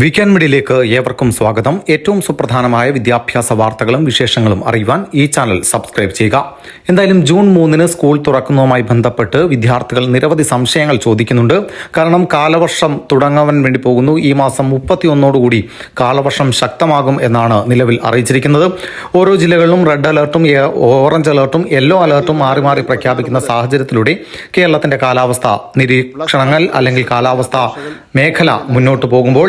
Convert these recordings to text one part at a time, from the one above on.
Weekend മിഡിലേക്ക് ഏവർക്കും സ്വാഗതം. ഏറ്റവും സുപ്രധാനമായ വിദ്യാഭ്യാസ വാർത്തകളും വിശേഷങ്ങളും അറിയുവാൻ ഈ ചാനൽ സബ്സ്ക്രൈബ് ചെയ്യുക. എന്തായാലും ജൂൺ മൂന്നിന് സ്കൂൾ തുറക്കുന്നതുമായി ബന്ധപ്പെട്ട് വിദ്യാർത്ഥികൾ നിരവധി സംശയങ്ങൾ ചോദിക്കുന്നുണ്ട്. കാരണം കാലവർഷം തുടങ്ങാൻ വേണ്ടി പോകുന്നു. ഈ മാസം മുപ്പത്തിയൊന്നോടുകൂടി കാലവർഷം ശക്തമാകും എന്നാണ് നിലവിൽ അറിയിച്ചിരിക്കുന്നത്. ഓരോ ജില്ലകളിലും റെഡ് അലേർട്ടും ഓറഞ്ച് അലേർട്ടും യെല്ലോ അലേർട്ടും മാറി മാറി പ്രഖ്യാപിക്കുന്ന സാഹചര്യത്തിലൂടെ കേരളത്തിന്റെ കാലാവസ്ഥ നിരീക്ഷണങ്ങൾ അല്ലെങ്കിൽ കാലാവസ്ഥ മേഖല മുന്നോട്ട് പോകുമ്പോൾ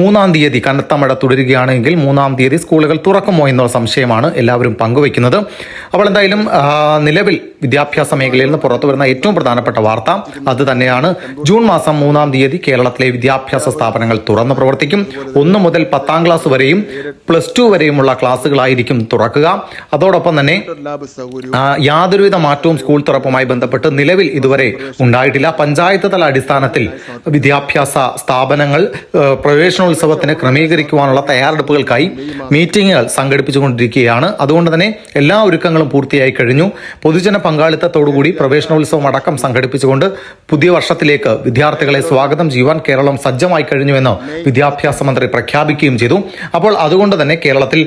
മൂന്നാം തീയതി കനത്ത മഴ തുടരുകയാണെങ്കിൽ മൂന്നാം തീയതി സ്കൂളുകൾ തുറക്കുമോ എന്നുള്ള സംശയമാണ് എല്ലാവരും പങ്കുവയ്ക്കുന്നത്. അപ്പോൾ എന്തായാലും നിലവിൽ വിദ്യാഭ്യാസ മേഖലയിൽ നിന്ന് പുറത്തു വരുന്ന ഏറ്റവും പ്രധാനപ്പെട്ട വാർത്ത അത് തന്നെയാണ്. ജൂൺ മാസം മൂന്നാം തീയതി കേരളത്തിലെ വിദ്യാഭ്യാസ സ്ഥാപനങ്ങൾ തുറന്നു പ്രവർത്തിക്കും. ഒന്ന് മുതൽ പത്താം ക്ലാസ് വരെയും പ്ലസ് ടു വരെയുമുള്ള ക്ലാസ്സുകളായിരിക്കും തുറക്കുക. അതോടൊപ്പം തന്നെ യാതൊരുവിധ മാറ്റവും സ്കൂൾ തുറപ്പുമായി ബന്ധപ്പെട്ട് നിലവിൽ ഇതുവരെ ഉണ്ടായിട്ടില്ല. പഞ്ചായത്ത് തല അടിസ്ഥാനത്തിൽ വിദ്യാഭ്യാസ സ്ഥാപനങ്ങൾ ഏഹ്, പ്രവേശനോത്സവത്തിന് ക്രമീകരിക്കുവാനുള്ള തയ്യാറെടുപ്പുകൾക്കായി മീറ്റിംഗുകൾ സംഘടിപ്പിച്ചുകൊണ്ടിരിക്കുകയാണ്. അതുകൊണ്ട് തന്നെ എല്ലാ ഒരുക്കങ്ങളും പൂർത്തിയായി കഴിഞ്ഞു. പൊതുജന പങ്കാളിത്തത്തോടുകൂടി പ്രവേശനോത്സവം അടക്കം സംഘടിപ്പിച്ചുകൊണ്ട് പുതിയ വർഷത്തിലേക്ക് വിദ്യാർത്ഥികളെ സ്വാഗതം ചെയ്യുവാൻ കേരളം സജ്ജമായി കഴിഞ്ഞുവെന്ന് വിദ്യാഭ്യാസ മന്ത്രി പ്രഖ്യാപിക്കുകയും ചെയ്തു. അപ്പോൾ അതുകൊണ്ട് തന്നെ കേരളത്തിൽ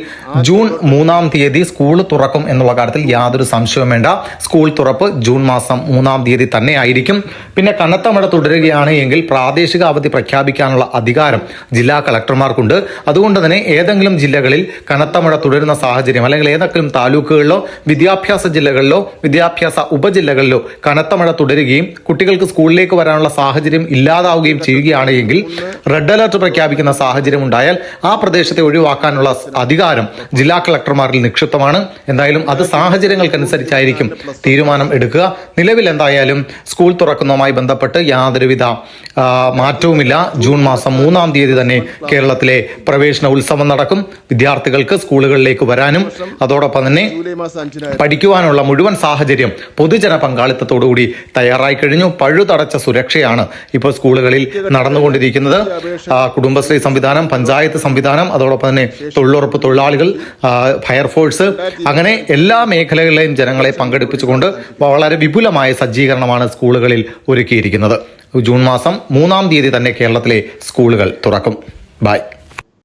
ജൂൺ മൂന്നാം തീയതി സ്കൂൾ തുറക്കും എന്നുള്ള കാര്യത്തിൽ യാതൊരു സംശയവും വേണ്ട. സ്കൂൾ തുറപ്പ് ജൂൺ മാസം മൂന്നാം തീയതി തന്നെ ആയിരിക്കും. പിന്നെ കനത്ത മഴ തുടരുകയാണ് എങ്കിൽ പ്രാദേശിക അവധി പ്രഖ്യാപിക്കാനുള്ള അധികാരം ജില്ലാ കളക്ടർമാർക്കുണ്ട്. അതുകൊണ്ട് തന്നെ ഏതെങ്കിലും ജില്ലകളിൽ കനത്ത മഴ തുടരുന്ന സാഹചര്യം അല്ലെങ്കിൽ ഏതെങ്കിലും താലൂക്കുകളിലോ വിദ്യാഭ്യാസ ജില്ലകളിലോ വിദ്യാഭ്യാസ ഉപജില്ലകളിലോ കനത്ത മഴ തുടരുകയും കുട്ടികൾക്ക് സ്കൂളിലേക്ക് വരാനുള്ള സാഹചര്യം ഇല്ലാതാവുകയും ചെയ്യുകയാണ് എങ്കിൽ റെഡ് അലർട്ട് പ്രഖ്യാപിക്കുന്ന സാഹചര്യം ഉണ്ടായാൽ ആ പ്രദേശത്തെ ഒഴിവാക്കാനുള്ള അധികാരം ജില്ലാ കളക്ടർമാരിൽ നിക്ഷിപ്തമാണ്. എന്തായാലും അത് സാഹചര്യങ്ങൾക്കനുസരിച്ചായിരിക്കും തീരുമാനം എടുക്കുക. നിലവിൽ എന്തായാലും സ്കൂൾ തുറക്കുന്നതുമായി ബന്ധപ്പെട്ട് യാതൊരുവിധ മാറ്റവുമില്ല. ജൂൺ മാസം മൂന്നാം തീയതി തന്നെ കേരളത്തിലെ പ്രവേശന ഉത്സവം നടക്കും. വിദ്യാർത്ഥികൾക്ക് സ്കൂളുകളിലേക്ക് വരാനും അതോടൊപ്പം തന്നെ പഠിക്കുവാനുള്ള മുഴുവൻ സാഹചര്യം പൊതുജന പങ്കാളിത്തത്തോടുകൂടി തയ്യാറായി കഴിഞ്ഞു. പഴുതടച്ച സുരക്ഷയാണ് ഇപ്പോൾ സ്കൂളുകളിൽ നടന്നുകൊണ്ടിരിക്കുന്നത്. കുടുംബശ്രീ സംവിധാനം പഞ്ചായത്ത് സംവിധാനം അതോടൊപ്പം തന്നെ തൊഴിലുറപ്പ് തൊഴിലാളികൾ ഫയർഫോഴ്സ് അങ്ങനെ എല്ലാ മേഖലകളിലെയും ജനങ്ങളെ പങ്കെടുപ്പിച്ചുകൊണ്ട് വളരെ വിപുലമായ സജ്ജീകരണമാണ് സ്കൂളുകളിൽ ഒരുക്കിയിരിക്കുന്നത്. ജൂൺ മാസം മൂന്നാം തീയതി തന്നെ കേരളത്തിലെ സ്കൂളുകൾ തുറക്കും. ബൈ.